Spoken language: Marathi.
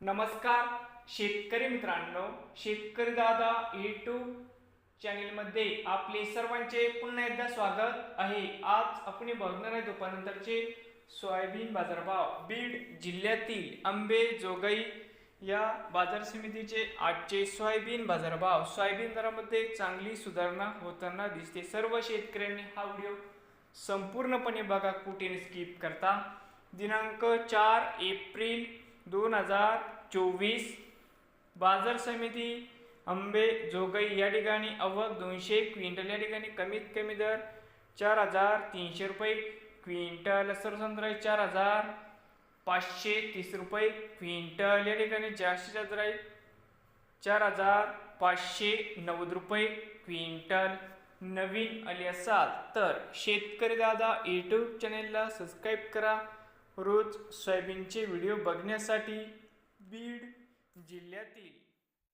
नमस्कार शेतकरी मित्रांनो शेतकरी दादा यूट्यूब चॅनेलमध्ये आपले सर्वांचे पुन्हा एकदा स्वागत आहे. आज आपण बघणार आहे दुपारनंतरचे सोयाबीन बाजारभाव. बीड जिल्ह्यातील आंबे जोगई या बाजार समितीचे आजचे सोयाबीन बाजारभाव. सोयाबीन दरामध्ये चांगली सुधारणा होताना दिसते. सर्व शेतकऱ्यांनी हा व्हिडिओ संपूर्णपणे बघा कुठे स्किप करता. दिनांक चार एप्रिल दोन हजार चोवीस. बाजार समिती आंबे जोगई या ठिकाणी अवक दोनशे क्विंटल या ठिकाणी कमीत कमी दर चार हजार तीनशे रुपये क्विंटल सरसंद्राई चार हजार पाचशे तीस रुपये क्विंटल या ठिकाणी जास्तीत जास्त राहील चार हजार पाचशे नव्वद रुपये क्विंटल नवीन आले असाल तर शेतकरी दादा यूट्यूब चॅनेलला सबस्क्राईब करा. रोज सोयाबीनचे व्हिडिओ बघण्यासाठी बीड जिल्ह्यातील